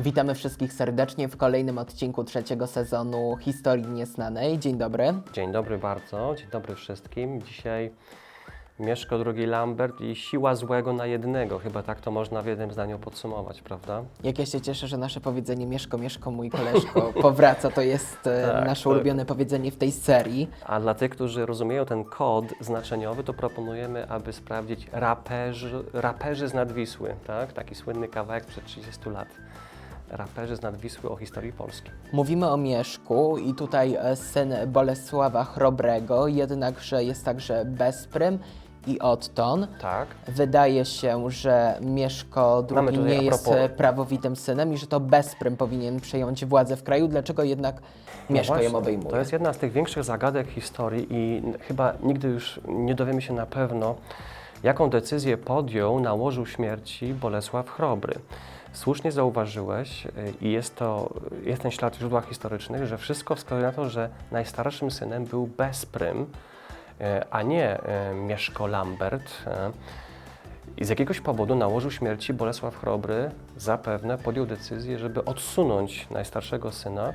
Witamy wszystkich serdecznie w kolejnym odcinku trzeciego sezonu Historii Nieznanej. Dzień dobry. Dzień dobry bardzo, dzień dobry wszystkim. Dzisiaj Mieszko II Lambert i siła złego na jednego. Chyba tak to można w jednym zdaniu podsumować, prawda? Jak ja się cieszę, że nasze powiedzenie Mieszko, Mieszko, mój koleżko powraca. To jest e, Tak, nasze to- ulubione powiedzenie w tej serii. A dla tych, którzy rozumieją ten kod znaczeniowy, to proponujemy, aby sprawdzić raperzy, raperzy z Nadwisły, tak? Taki słynny kawałek przed 30 lat. Raperzy z Nadwisły o historii Polski. Mówimy o Mieszku i tutaj e, syn Bolesława Chrobrego, jednakże jest także Bezprym i Otton. Tak. Wydaje się, że Mieszko II nie jest propos- e, prawowitym synem i że to Bezprym powinien przejąć władzę w kraju. Dlaczego jednak Mieszko ją No właśnie, obejmuje? To jest jedna z tych większych zagadek historii i chyba nigdy już nie dowiemy się na pewno, jaką decyzję podjął na łożu śmierci Bolesław Chrobry. Słusznie zauważyłeś, y, i jest to jest ten ślad w źródłach historycznych, że wszystko wskazuje na to, że najstarszym synem był Bezprym, y, a nie y, Mieszko Lambert. I z jakiegoś powodu na łożu śmierci Bolesław Chrobry zapewne podjął decyzję, żeby odsunąć najstarszego syna.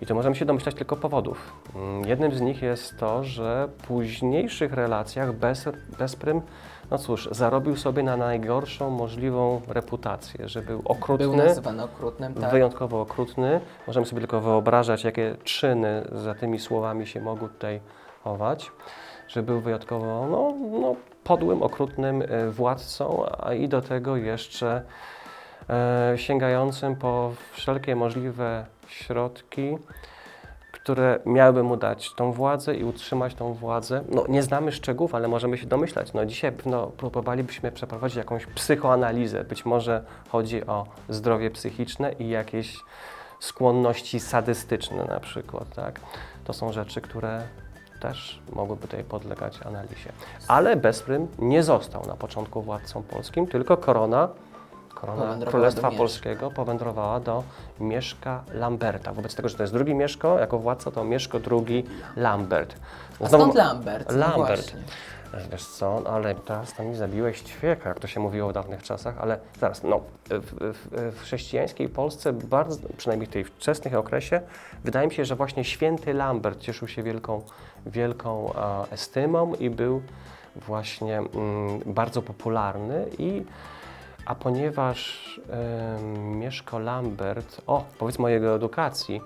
I to możemy się domyślać tylko powodów. Mm, Jednym z nich jest to, że w późniejszych relacjach Bes, Bezprym, no cóż, zarobił sobie na najgorszą możliwą reputację, że był okrutny, Był nazywany okrutnym, tak? wyjątkowo okrutny. Możemy sobie tylko wyobrażać, jakie czyny za tymi słowami się mogły tutaj chować, że był wyjątkowo no, no, podłym, okrutnym e, władcą, a i do tego jeszcze e, sięgającym po wszelkie możliwe środki, które miałyby mu dać tą władzę i utrzymać tą władzę. No, nie znamy szczegółów, ale możemy się domyślać. No, dzisiaj no, próbowalibyśmy przeprowadzić jakąś psychoanalizę. Być może chodzi o zdrowie psychiczne i jakieś skłonności sadystyczne na przykład. Tak? To są rzeczy, które też mogłyby tutaj podlegać analizie. Ale Bezprym nie został na początku władcą polskim, tylko korona, korona Królestwa. Polskiego powędrowała do Mieszka Lamberta. Wobec tego, że to jest drugi Mieszko, jako władca to Mieszko II Lambert. A Znowu- skąd Lambert? No Lambert. właśnie. Wiesz co, no ale teraz tam mi zabiłeś ćwieka, jak to się mówiło w dawnych czasach, ale zaraz, no, w, w, w chrześcijańskiej Polsce, bardzo, przynajmniej w tej wczesnym okresie, wydaje mi się, że właśnie święty Lambert cieszył się wielką, wielką a, estymą i był właśnie mm, bardzo popularny i a ponieważ Mieszko Lambert, o, powiedzmy o jego edukacji,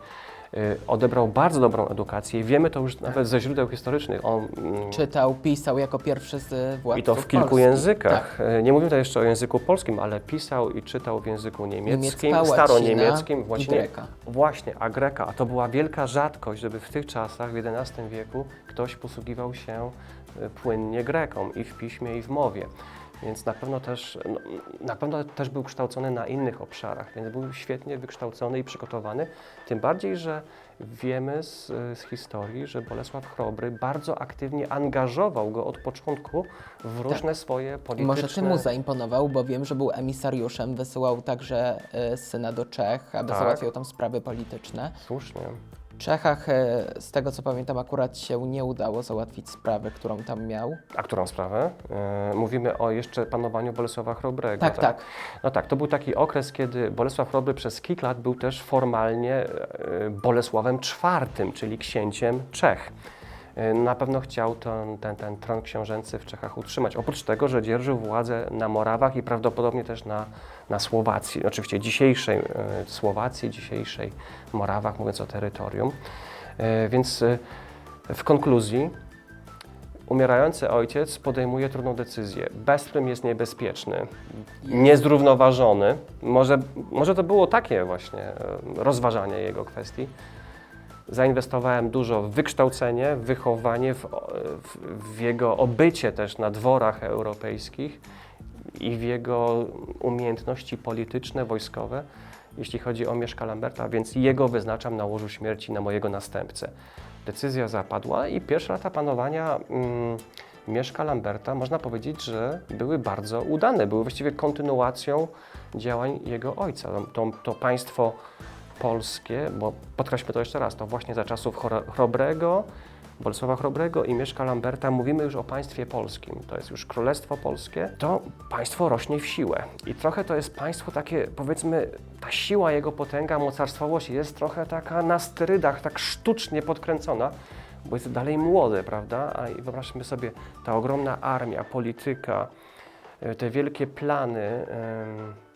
y, odebrał bardzo dobrą edukację, wiemy to już nawet ze źródeł historycznych. On, mm, Czytał, pisał jako pierwszy z władców i to w kilku polskich. językach. E, Nie mówimy tutaj jeszcze o języku polskim, ale pisał i czytał w języku niemieckim, Niemiecka, staroniemieckim, łacina właśnie. greka. Właśnie, a greka. A to była wielka rzadkość, żeby w tych czasach, w XI wieku, ktoś posługiwał się e, płynnie greką i w piśmie, i w mowie. Więc na pewno też, no, na pewno też był kształcony na innych obszarach, więc był świetnie wykształcony i przygotowany. Tym bardziej, że wiemy z, z historii, że Bolesław Chrobry bardzo aktywnie angażował go od początku w różne swoje I polityczne... może ty mu zaimponował, bo wiem, że był emisariuszem, wysyłał także e, syna do Czech, aby Tak. załatwiał tam sprawy polityczne. Słusznie. W Czechach, e, z tego co pamiętam, akurat się nie udało załatwić sprawy, którą tam miał. A którą sprawę? E, mówimy o jeszcze panowaniu Bolesława Chrobrego. Tak, tak. No tak, to był taki okres, kiedy Bolesław Chrobry przez kilka lat był też formalnie e, Bolesławem IV, czyli księciem Czech. E, Na pewno chciał ten, ten, ten tron książęcy w Czechach utrzymać. Oprócz tego, że dzierżył władzę na Morawach i prawdopodobnie też na, na Słowacji. Oczywiście dzisiejszej e, Słowacji, dzisiejszej Morawach, mówiąc o terytorium. E, Więc w konkluzji umierający ojciec podejmuje trudną decyzję. Bezprym jest niebezpieczny, niezrównoważony. Może, może to było takie właśnie rozważanie jego kwestii. Zainwestowałem dużo w wykształcenie, w wychowanie, w, w, w jego obycie też na dworach europejskich i w jego umiejętności polityczne, wojskowe, jeśli chodzi o Mieszka Lamberta, więc jego wyznaczam na łożu śmierci na mojego następcę. Decyzja zapadła i pierwsze lata panowania mm, Mieszka Lamberta, można powiedzieć, że były bardzo udane, były właściwie kontynuacją działań jego ojca. To, to, państwo polskie, bo podkreślmy to jeszcze raz, to właśnie za czasów Chrobrego Bolesława Chrobrego i Mieszka Lamberta mówimy już o państwie polskim, to jest już Królestwo Polskie, to państwo rośnie w siłę. I trochę to jest państwo takie, powiedzmy, ta siła jego potęga, mocarstwowość jest trochę taka na sterydach, tak sztucznie podkręcona, bo jest dalej młode, prawda? A i wyobraźmy sobie, ta ogromna armia, polityka, e, te wielkie plany,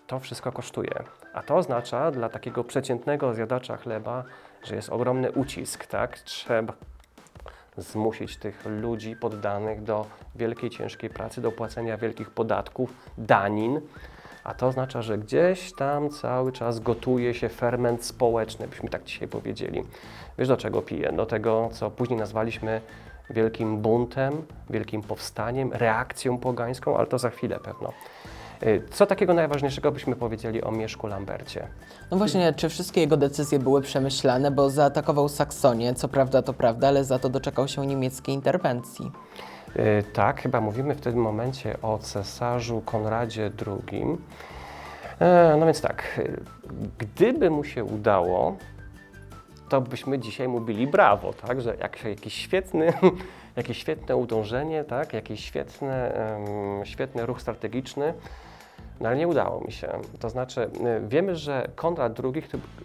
to wszystko kosztuje. A to oznacza dla takiego przeciętnego zjadacza chleba, że jest ogromny ucisk, tak? Trzeba zmusić tych ludzi poddanych do wielkiej, ciężkiej pracy, do płacenia wielkich podatków, danin. A to oznacza, że gdzieś tam cały czas gotuje się ferment społeczny, byśmy tak dzisiaj powiedzieli. Wiesz do czego pije? Do tego, co później nazwaliśmy wielkim buntem, wielkim powstaniem, reakcją pogańską, ale to za chwilę pewno. Y, Co takiego najważniejszego byśmy powiedzieli o Mieszku Lambercie? No właśnie, czy wszystkie jego decyzje były przemyślane, bo zaatakował Saksonię, co prawda to prawda, ale za to doczekał się niemieckiej interwencji. Y, Tak, chyba mówimy w tym momencie o cesarzu Konradzie II. E, No więc tak, y, gdyby mu się udało, to byśmy dzisiaj mówili brawo, tak, że jak jakiś świetny, jakieś świetne udążenie, tak, jakiś świetny, em, świetny ruch strategiczny, no ale nie udało mi się. To znaczy, y, wiemy, że Konrad II,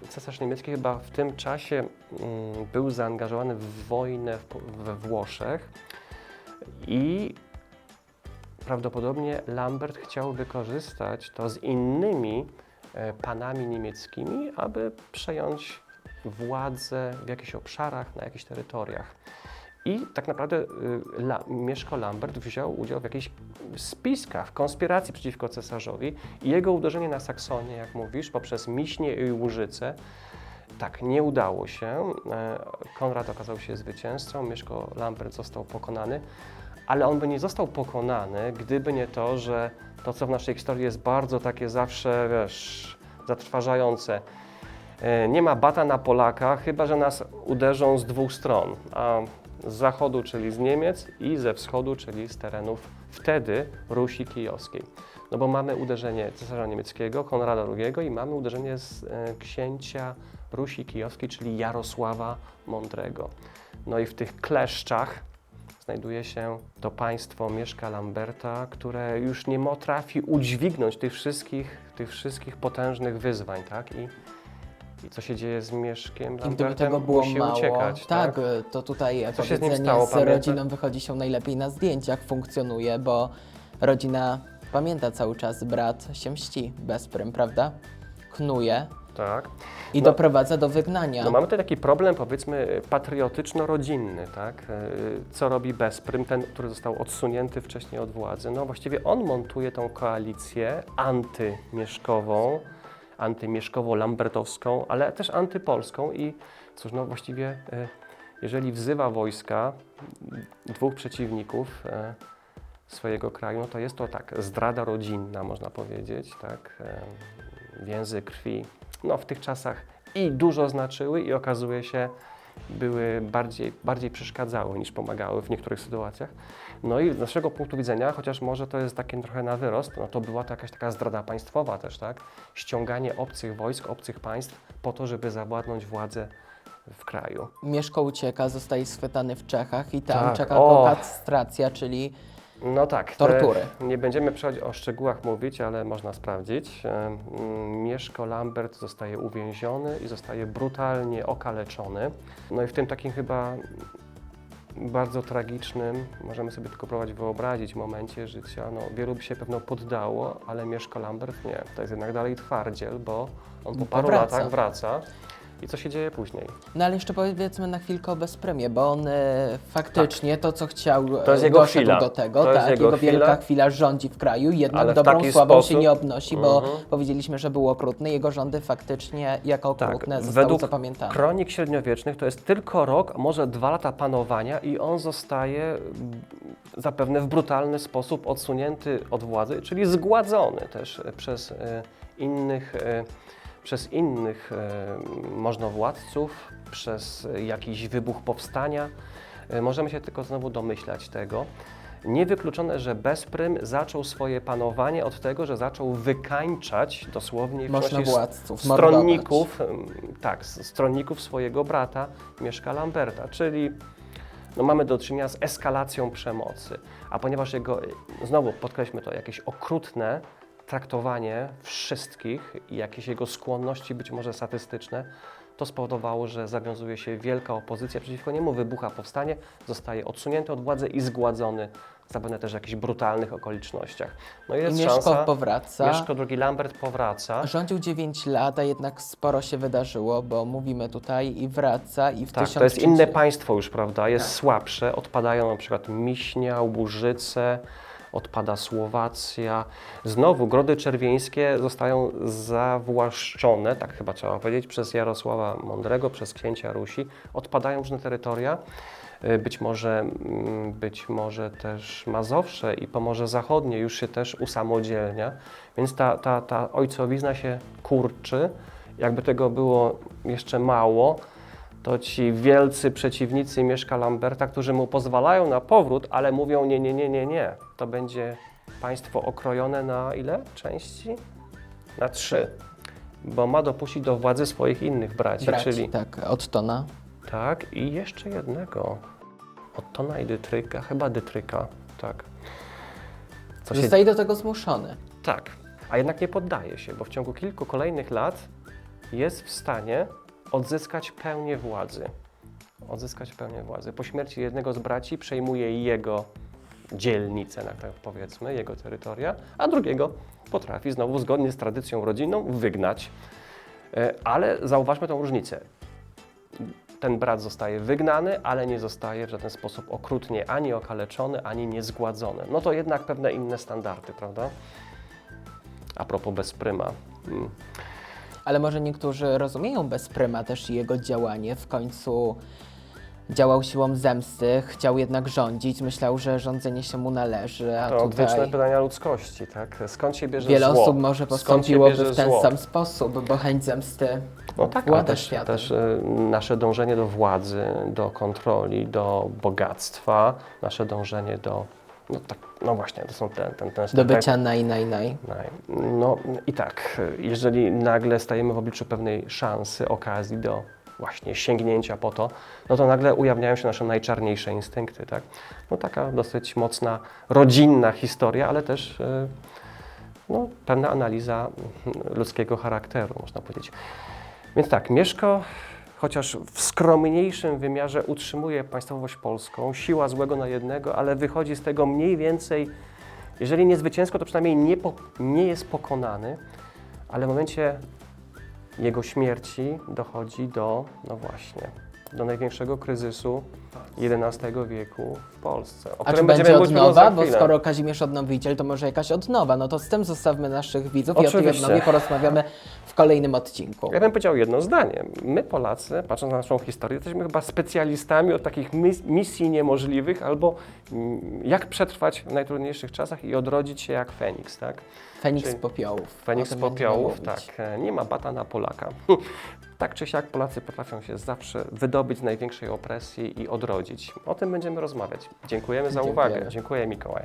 cesarz niemiecki, chyba w tym czasie mm, był zaangażowany w wojnę we Włoszech i prawdopodobnie Lambert chciał wykorzystać to z innymi e, panami niemieckimi, aby przejąć władzę w jakichś obszarach, na jakichś terytoriach. I tak naprawdę y, La, Mieszko Lambert wziął udział w jakichś spiskach, w konspiracji przeciwko cesarzowi i jego uderzenie na Saksonię, jak mówisz, poprzez Miśnie i Łużyce, tak, nie udało się. E, Konrad okazał się zwycięzcą, Mieszko Lambert został pokonany, ale on by nie został pokonany, gdyby nie to, że to, co w naszej historii jest bardzo takie zawsze, wiesz, zatrważające. E, Nie ma bata na Polaka, chyba że nas uderzą z dwóch stron. A z zachodu, czyli z Niemiec, i ze wschodu, czyli z terenów wtedy Rusi Kijowskiej. No bo mamy uderzenie cesarza niemieckiego, Konrada II i mamy uderzenie z e, księcia Rusi Kijowskiej, czyli Jarosława Mądrego. No i w tych kleszczach znajduje się to państwo Mieszka Lamberta, które już nie potrafi udźwignąć tych wszystkich, tych wszystkich potężnych wyzwań, tak? I, co się dzieje z Mieszkiem I gdyby Lambertem? tego było Musi mało, uciekać, tak, tak? to tutaj Co się z nim powiedzenie stało, z rodziną wychodzi się najlepiej na zdjęciach, funkcjonuje, bo rodzina pamięta cały czas, brat się mści, bezprym, prawda? Knuje tak. i No. doprowadza do wygnania. No mamy tutaj taki problem, powiedzmy, patriotyczno-rodzinny, tak? E, Co robi Bezprym, ten, który został odsunięty wcześniej od władzy? No właściwie on montuje tą koalicję antymieszkową, antymieszkowo-lambertowską, ale też antypolską i cóż, no właściwie e, jeżeli wzywa wojska dwóch przeciwników e, swojego kraju, no to jest to tak, zdrada rodzinna, można powiedzieć, tak? E, Więzy krwi, no w tych czasach i dużo znaczyły i okazuje się, były bardziej, bardziej przeszkadzały niż pomagały w niektórych sytuacjach. No i z naszego punktu widzenia, chociaż może to jest takie trochę na wyrost, no to była to jakaś taka zdrada państwowa też, tak? Ściąganie obcych wojsk, obcych państw po to, żeby zawładnąć władzę w kraju. Mieszko ucieka, zostaje schwytany w Czechach i tam Tak, czeka o. go kastracja, czyli No tak. Tortury. Nie będziemy przechodzić o szczegółach mówić, ale można sprawdzić. Em, Mieszko Lambert zostaje uwięziony i zostaje brutalnie okaleczony. No i w tym takim chyba bardzo tragicznym, możemy sobie tylko próbować wyobrazić momencie życia, no wielu by się pewno poddało, ale Mieszko Lambert nie. To jest jednak dalej twardziel, bo on po paru Powraca. latach wraca. I co się dzieje później? No ale jeszcze powiedzmy na chwilkę o bezpremie, bo on e, faktycznie to, co chciał. To jest e, jego doszedł chwila. do tego, To jest tak, jego jego wielka chwila. chwila rządzi w kraju, jednak Ale w dobrą taki sławą się sposób- nie obnosi, bo Mhm. powiedzieliśmy, że był okrutny, jego rządy faktycznie jako Tak, okrutne zostały według zapamiętane. Kronik średniowiecznych to jest tylko rok, może dwa lata panowania i on zostaje mm, zapewne w brutalny sposób odsunięty od władzy, czyli zgładzony też e, przez e, innych, e, przez innych e, możnowładców, przez e, jakiś wybuch powstania. E, Możemy się tylko znowu domyślać tego. Niewykluczone, że Bezprym zaczął swoje panowanie od tego, że zaczął wykańczać dosłownie władców stronników, tak, stronników swojego brata Mieszka Lamberta, czyli no mamy do czynienia z eskalacją przemocy. A ponieważ jego, znowu podkreślmy to, jakieś okrutne traktowanie wszystkich i jakieś jego skłonności być może statystyczne, to spowodowało, że zawiązuje się wielka opozycja przeciwko niemu, wybucha powstanie, zostaje odsunięty od władzy i zgładzony zapewne też w jakichś brutalnych okolicznościach. No i I jest Mieszko szansa, powraca. Mieszko II Lambert powraca. Rządził 9 lat, a jednak sporo się wydarzyło, bo mówimy tutaj i wraca i w Tak, 1000 to jest inne państwo już, prawda? Jest słabsze. Odpadają na przykład Miśnia, Łużyce, odpada Słowacja. Znowu grody czerwieńskie zostają zawłaszczone, tak chyba trzeba powiedzieć, przez Jarosława Mądrego, przez księcia Rusi. Odpadają różne terytoria. Y, Być może, mm, być może też Mazowsze i Pomorze Zachodnie już się też usamodzielnia, więc ta, ta, ta ojcowizna się kurczy. Jakby tego było jeszcze mało, to ci wielcy przeciwnicy Mieszka Lamberta, którzy mu pozwalają na powrót, ale mówią nie, nie, nie, nie, nie. To będzie państwo okrojone na ile części? Na trzy. Bo ma dopuścić do władzy swoich innych braci, braci, czyli tak, Ottona. tak i jeszcze jednego. Ottona i Dytryka, chyba Dytryka, tak. Co się Zostaje do tego zmuszony. tak, a jednak nie poddaje się, bo w ciągu kilku kolejnych lat jest w stanie odzyskać pełnię władzy. Odzyskać pełnię władzy. Po śmierci jednego z braci przejmuje jego dzielnicę, powiedzmy, jego terytoria, a drugiego potrafi znowu zgodnie z tradycją rodzinną wygnać. E, Ale zauważmy tą różnicę. Ten brat zostaje wygnany, ale nie zostaje w żaden sposób okrutnie ani okaleczony, ani niezgładzony. No to jednak pewne inne standardy, prawda? A propos bezpryma. Mm. Ale może niektórzy rozumieją bezpryma też i jego działanie. W końcu działał siłą zemsty, chciał jednak rządzić, myślał, że rządzenie się mu należy, a To odwieczne tutaj pytania ludzkości, tak? Skąd się bierze wiele zło? osób może Skąd się postąpiłoby bierze w ten zło? sam sposób, bo chęć zemsty No tak, ale włada też, światem. też y, nasze dążenie do władzy, do kontroli, do bogactwa, nasze dążenie do, no, tak, no właśnie, to są ten, ten, ten do bycia naj, naj, naj. No i tak, jeżeli nagle stajemy w obliczu pewnej szansy, okazji do właśnie sięgnięcia po to, no to nagle ujawniają się nasze najczarniejsze instynkty, tak? No taka dosyć mocna, rodzinna historia, ale też e, no, pewna analiza ludzkiego charakteru, można powiedzieć. Więc tak, Mieszko, chociaż w skromniejszym wymiarze utrzymuje państwowość polską, siła złego na jednego, ale wychodzi z tego mniej więcej jeżeli nie zwycięsko, to przynajmniej nie, po, nie jest pokonany, ale w momencie jego śmierci dochodzi do, no właśnie, do największego kryzysu XI wieku w Polsce. O A czy którym będzie będziemy mówić pewno odnowa? za Bo chwilę. skoro Kazimierz Odnowiciel, to może jakaś odnowa. No to z tym zostawmy naszych widzów i o tej Oczywiście. odnowie porozmawiamy w kolejnym odcinku. Ja bym powiedział jedno zdanie. My Polacy, patrząc na naszą historię, jesteśmy chyba specjalistami od takich mis misji niemożliwych albo mm, jak przetrwać w najtrudniejszych czasach i odrodzić się jak Feniks, tak? Feniks Czyli- popiołów. Feniks będziemy popiołów, tak. e, Nie ma bata na Polaka. Tak czy siak Polacy potrafią się zawsze wydobyć z największej opresji i odrodzić. O tym będziemy rozmawiać. Dziękujemy za uwagę. Dziękuję Mikołaj.